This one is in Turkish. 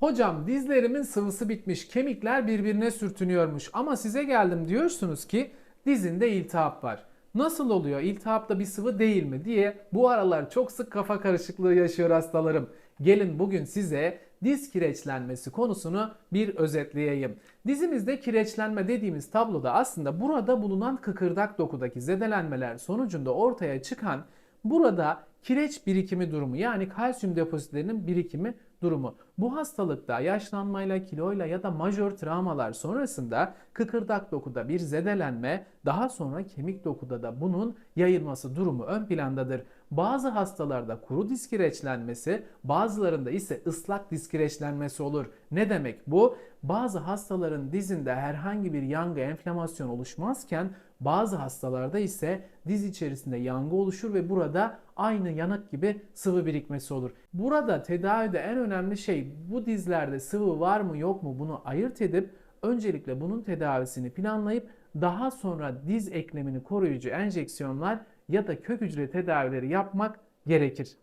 Hocam dizlerimin sıvısı bitmiş, kemikler birbirine sürtünüyormuş ama size geldim diyorsunuz ki dizinde iltihap var. Nasıl oluyor? İltihap da bir sıvı değil mi diye bu aralar çok sık kafa karışıklığı yaşıyor hastalarım. Gelin bugün size diz kireçlenmesi konusunu bir özetleyeyim. Dizimizde kireçlenme dediğimiz tabloda aslında burada bulunan kıkırdak dokudaki zedelenmeler sonucunda ortaya çıkan burada kireç birikimi durumu yani kalsiyum depozitlerinin birikimi durumu. Bu hastalıkta yaşlanmayla, kiloyla ya da majör travmalar sonrasında kıkırdak dokuda bir zedelenme, daha sonra kemik dokuda da bunun yayılması durumu ön plandadır. Bazı hastalarda kuru diz kireçlenmesi, bazılarında ise ıslak diz kireçlenmesi olur. Ne demek bu? Bazı hastaların dizinde herhangi bir yangı, enflamasyon oluşmazken bazı hastalarda ise diz içerisinde yangı oluşur ve burada aynı yanık gibi sıvı birikmesi olur. Burada tedavide en önemli şey bu dizlerde sıvı var mı yok mu bunu ayırt edip öncelikle bunun tedavisini planlayıp daha sonra diz eklemini koruyucu enjeksiyonlar ya da kök hücre tedavileri yapmak gerekir.